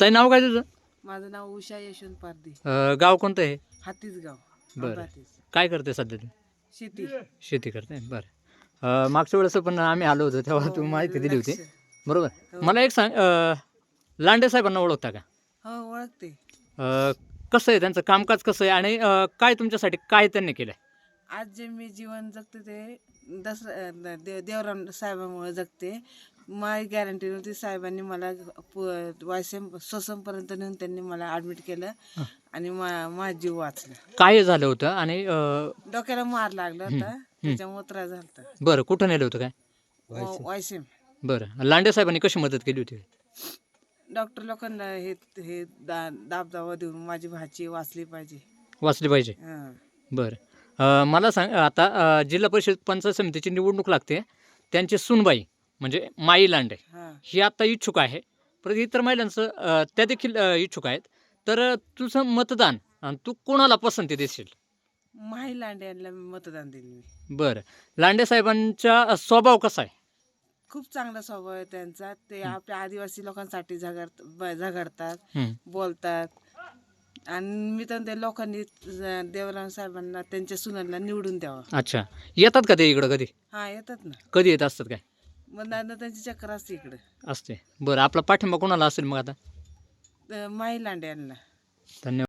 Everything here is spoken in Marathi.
ताई नाव काय तुझं? माझं नाव उषा यशवंत पारदी अं, गाव कोणतं आहे हातीच गाव बरं. अमरावतीच. काय करते सध्या तू शेती. शेती करते बरं. अं, मागच्या वेळेस पण आम्ही आलो होतो तेव्हा तू हो, माहिती दिली होती. लक्ष. बरोबर. हो. मला एक सांग अं, लांडे साहेबांना ओळखता का? हो ओळखते. अं, कसं आहे त्यांचं कामकाज कसं आहे? आणि अं, काय तुमच्यासाठी काय त्यांनी केलं आज जे मी जीवन जगते ते दसरा देव देवराम साहेबांमुळे जगते. माझी गॅरंटी नव्हती. साहेबांनी मला वायसेम सोसमपर्यंत नेऊन त्यांनी मला ॲडमिट केलं. आणि मा माझा जीव वाचला. काय झालं होतं? आणि डोक्याला मार लागला होता. त्याच्यामुळे त्रास झाला होता. बरं कुठं नेलं होतं काय? वायसेम बरं. लांडे साहेबांनी कशी मदत केली होती? डॉक्टर लोकांना हे हे दा दाब दावा देऊन माझी भाची वाचली पाहिजे. वाचली पाहिजे. बरं. मला सांग आता जिल्हा परिषद पंचायत समितीची निवडणूक लागते. त्यांची सुनबाई म्हणजे माई लांडे हां. ही आता इच्छुक आहे. परत इतर महिलांचं त्या देखील इच्छुक आहेत. तर तुझं मतदान आणि तू कोणाला पसंती देशील? माही लांडे यांना मी मतदान दिले मी बरं. लांडे साहेबांचा स्वभाव कसा आहे? खूप चांगला स्वभाव आहे त्यांचा. ते आपल्या आदिवासी लोकांसाठी झगडतात. बोलतात. आणि मी तर ते लोकांनी देवराम साहेबांना त्यांच्या सुनांना निवडून द्यावं. अच्छा. येतात का ते इकडं कधी? हा येतात ना. कधी येत असतात काय? मग नंतर त्यांची चक्कर असते इकडे. असते. बरं आपला पाठिंबा कोणाला असेल मग आता? तर माही लांडे यांना. धन्यवाद.